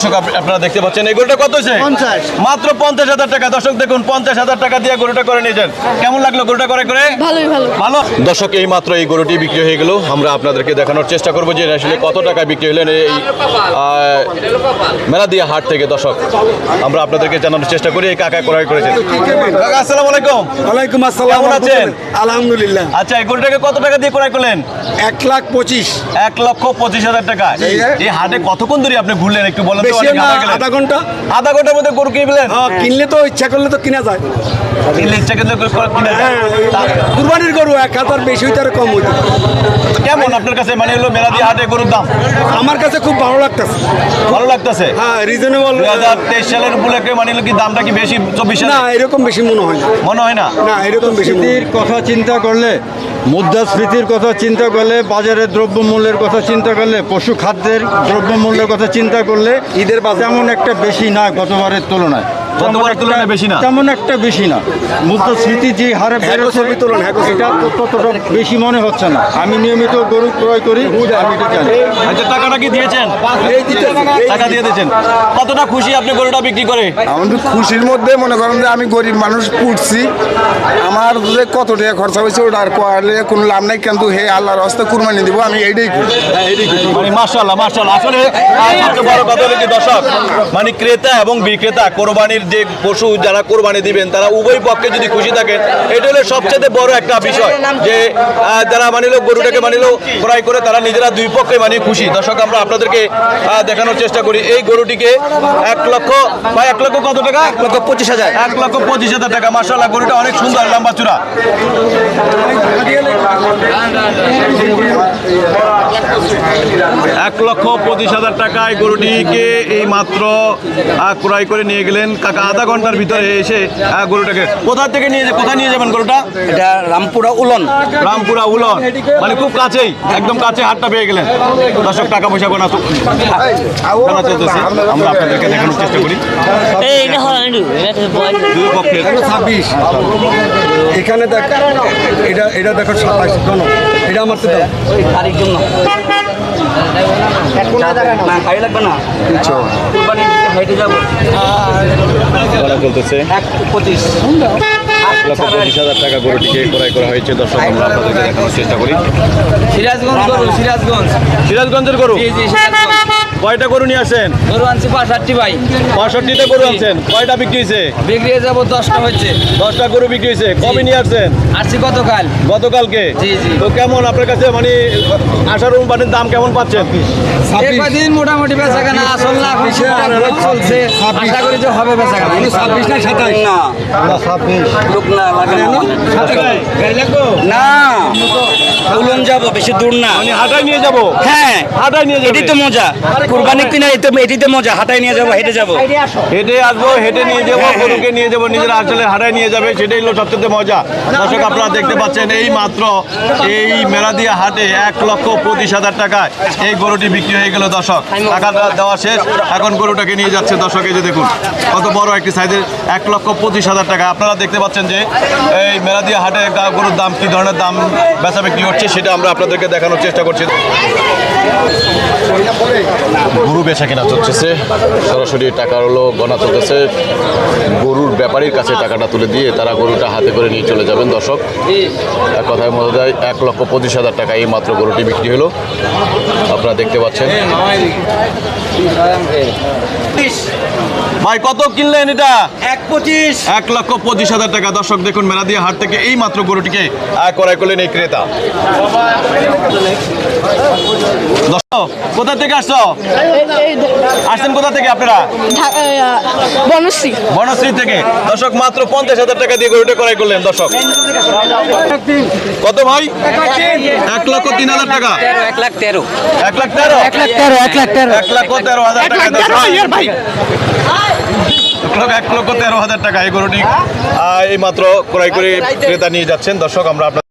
দর্শক আপনারা দেখতে পাচ্ছেন এই গরুটা কত হয়েছে? মাত্র পঞ্চাশ হাজার টাকা। দর্শক দেখুন পঞ্চাশ হাজার টাকা দিয়ে গরুটা করে নিয়েছেন। কেমন লাগল গরুটা করে? করে ভালো। ভালো? দর্শক এই মাত্র এই গরুটি বিক্রি হয়ে গেল। আমরা আপনাদেরকে দেখানোর চেষ্টা করব যে আসলে কত টাকায় বিক্রি হলেন এই মেলা দিয়া হাট থেকে। দর্শক আমরা আপনাদেরকে জানানোর চেষ্টা করি এই কাকা ক্রয় করেছেন। কাকা আসসালামু আলাইকুম। ওয়ালাইকুম আসসালাম। কেমন আছেন? আলহামদুলিল্লাহ। আচ্ছা এই গরুটাকে কত টাকা দিয়ে ক্রয় করলেন? এক লাখ পঁচিশ। এক লক্ষ পঁচিশ হাজার টাকা। এই হাটে কতক্ষণ ধরে আপনি ঘুরলেন একটু বলেন বেশি না আধা ঘণ্টা? আধা ঘণ্টার মধ্যে গরু কিনলেন হ্যাঁ, কিনলে তো ইচ্ছা করলে তো কিনা যায়। কিনলে ইচ্ছা কিন্তু করে কিনে যায়। হ্যাঁ তা- কুরবানির গরু এক হাজার বেশি হইতে আর কম হইতে কেমন আপনার কাছে? মানে হলো মেলা হাটে গরুর দাম? আমার কাছে খুব ভালো লাগতেছে। ভালো লাগতেছে? হ্যাঁ রিজনেবল দুই হাজার তেইশ সালের উপলক্ষে মানে কি দামটা কি বেশি? চব্বিশ না এরকম বেশি মনে হয় না। মনে হয় না? না এরকম বেশি কথা চিন্তা করলে মুদ্রাস্ফীতির কথা চিন্তা করলে, বাজারের দ্রব্যমূল্যের কথা চিন্তা করলে, পশু খাদ্যের দ্রব্যমূল্যের কথা চিন্তা করলে, ঈদের বাজার এমন একটা বেশি না গতবারের তুলনায়। গতবারের তুলনায় বেশি না? তেমন একটা বেশি না। মুদ্রাস্ফীতি যে হারে বেড়েছে ছবি তুলুন, হ্যাঁ, এটা ততটা বেশি মনে হচ্ছে না। আমি নিয়মিত গরু ক্রয় করি আমি এটা জানি। আচ্ছা টাকাটা কি দিয়েছেন? টাকা দিয়ে দিয়েছেন। কতটা খুশি আপনি গরুটা বিক্রি করে? আমাদের খুশির মধ্যে মনে করেন যে আমি গরিব মানুষ পুটছি আমার যে কত টাকা খরচা হয়েছে ওটা আর কোয়ালে কোনো লাভ নাই কিন্তু হে আল্লাহর হস্তে কুরবানি দিব আমি এইটাই করি। মানে মার্শাল্লাহ মার্শাল্লাহ আসলে সবচেয়ে বড় কথা হলো কি দর্শক মানে ক্রেতা এবং বিক্রেতা কোরবানির যে পশু যারা কোরবানি দিবেন তারা উভয় পক্ষে যদি খুশি থাকেন এটা হলো সবচেয়ে বড় একটা বিষয় যে যারা মানিল গরুটাকে মানিল ক্রয় করে তারা নিজেরা দুই পক্ষে মানে খুশি। দর্শক আমরা আপনাদেরকে দেখানোর চেষ্টা করি। এই গরুটিকে এক লক্ষ বা এক লক্ষ কত টাকা? এক লক্ষ পঁচিশ হাজার। এক লক্ষ পঁচিশ হাজার টাকা। মার্শাল্লাহ গরুটা অনেক সুন্দর লম্বা চূড়া। এক লক্ষ পঁচিশ হাজার টাকায় গরুটিকে এই মাত্র ক্রয় করে নিয়ে গেলেন। কাকা আধা ঘণ্টার ভিতরে এসে গরুটাকে কোথা থেকে নিয়ে যা- কোথায় নিয়ে যাবেন গরুটা? এটা রামপুরা উলন। রামপুরা উলন। মানে খুব কাছেই একদম কাছে হাটটা পেয়ে গেলেন। দর্শক টাকা পয়সা গোনা আমরা আপনাদেরকে দেখানোর চেষ্টা করি। দুই পক্ষের ছাব্বিশ। এখানে দেখ এটা এটা দেখো সাতাশ এটা আমার তো জন্য না। গাড়ি লাগবে না। কুরবানি হাইটে যাব। গোনা চলতেছে। এক পঁচিশ। এক লক্ষ পঁচিশ হাজার টাকা গরুটিকে ক্রয় করা হয়েছে। দর্শক আমরা আপনাদেরকে দেখানোর চেষ্টা করি। সিরাজগঞ্জ গরু সিরাজগঞ্জ। সিরাজগঞ্জের গরু? জি জি সিরাজগঞ্জ। কয়টা গরু নিয়ে আসেন? গরু আনছি পাঁচষট্টি ভাই। পঁয়ষট্টিটা গরু আনছেন। কয়টা বিক্রি হয়েছে? বিক্রি হয়ে যাব দশটা হচ্ছে দশটা গরু বিক্রি হয়েছে। কবে নিয়ে আসছেন আসছি গতকাল। গতকালকে? জি, জি। তো কেমন আপনার কাছে মানে আশার অনুমানের দাম কেমন পাচ্ছেন? এই মোটামুটি বেচা কেনা আসল না এখন চলছে। আশা করি যে হবে বেচা কেনা ছাব্বিশ না সাতাশ? না। লোক না লাগে না। না? উলন যাব বেশি দূর না। মানে হাটায় নিয়ে যাব? হ্যাঁ। হাটায় নিয়ে যাব? এটি তো মজা। কুরবানি কিনা এতে এটিতে মজা হাটায় নিয়ে যাব হেঁটে যাব হেঁটে আসব হেঁটে নিয়ে যাব গরুকে নিয়ে যাব নিজের আসলে হাটায় নিয়ে যাবে সেটাই হলো সবচেয়ে মজা দর্শক আপনারা দেখতে পাচ্ছেন এই মাত্র এই মেলাদিয়া হাটে এক লক্ষ পঁচিশ হাজার টাকায় এই গরুটি বিক্রি হয়ে গেল দর্শক টাকাটা দেওয়া শেষ এখন গরুটাকে নিয়ে যাচ্ছে দর্শক এই যে দেখুন কত বড় একটি সাইজের এক লক্ষ পঁচিশ হাজার টাকা আপনারা দেখতে পাচ্ছেন যে এই মেলাদিয়া হাটে গরুর দাম কি ধরনের দাম বেচা বিক্রি হচ্ছে সেটা আমরা আপনাদেরকে দেখানোর চেষ্টা করছি গরু বেচা কেনা চলতেছে। সরাসরি টাকা হলো গণা চলতেছে। গরুর ব্যাপারীর কাছে টাকাটা তুলে দিয়ে তারা গরুটা হাতে করে নিয়ে চলে যাবেন দর্শক। এক কথায় মনে যায় এক লক্ষ পঁচিশ হাজার টাকা এই মাত্র গরুটি বিক্রি হলো। আপনারা দেখতে পাচ্ছেন। ভাই কত কিনলেন এটা? এক পঁচিশ। এক লক্ষ পঁচিশ হাজার টাকা। দর্শক দেখুন মেলা দিয়ে হাট থেকে এই মাত্র গরুটিকে আয় ক্রয় করলেন এই ক্রেতা। কোথা থেকে আসছো? আসছেন কোথা থেকে আপনারা? বনশ্রী। বনশ্রী থেকে। দর্শক মাত্র পঞ্চাশ হাজার টাকা দিয়ে গরুটা ক্রয় করলেন দর্শক। কত ভাই? এক লক্ষ তিন হাজার টাকা। এক লাখ তেরো। এক লাখ তেরো এক লাখ তেরো। এক লাখ তেরো এক লাখ তেরো হাজার টাকা এক লক্ষ এক লক্ষ তেরো হাজার টাকা এই গরুটি এই মাত্র ক্রয় করে ক্রেতা নিয়ে যাচ্ছেন। দর্শক আমরা আপনার